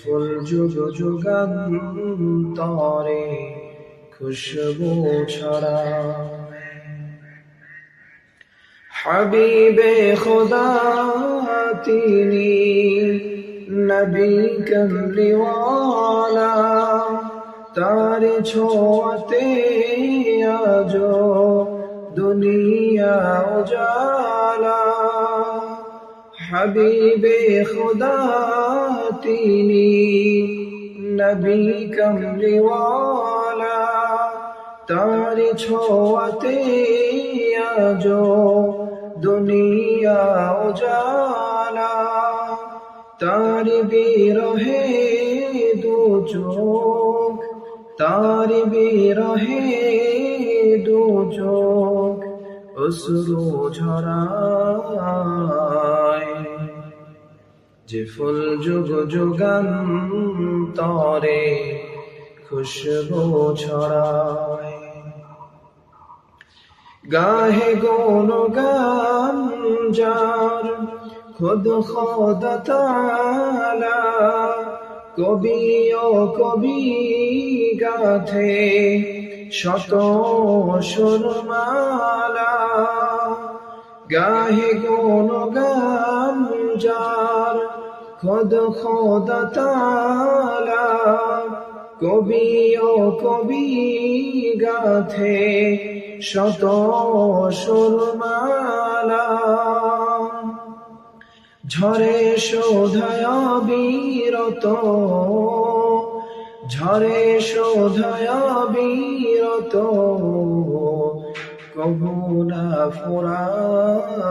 ফুল যুগ যুগান তরে খুশবু ছড়ায় হাবিবে খোদা তিনি নবী কমলিওয়ালা তার ছোঁয়াতে আজ দুনিয়া উজালা। হাবিবে খোদা তিনি নবী কমলিওয়ালা তার ছোঁয়াতে আজ দুনিয়া উজালা। তার বিরহে দু চোখ, তার বিরহে দু চোখ, অশ্রু ঝরায় যে ফুল যুগ যুগান তরে খুশবু ছড়ায়। গাহে গোন গান যার খুদ খোদ কবি ও কবি গাথে শত সুরমালা। গাহে গোন গান যার খোদ খোদ তালা, কবি ও কবি গাথে শত সুরমালা। ঝরে শোধায় বীরত, ঝরে শোধায় বীরত, কবু না ফুরায়।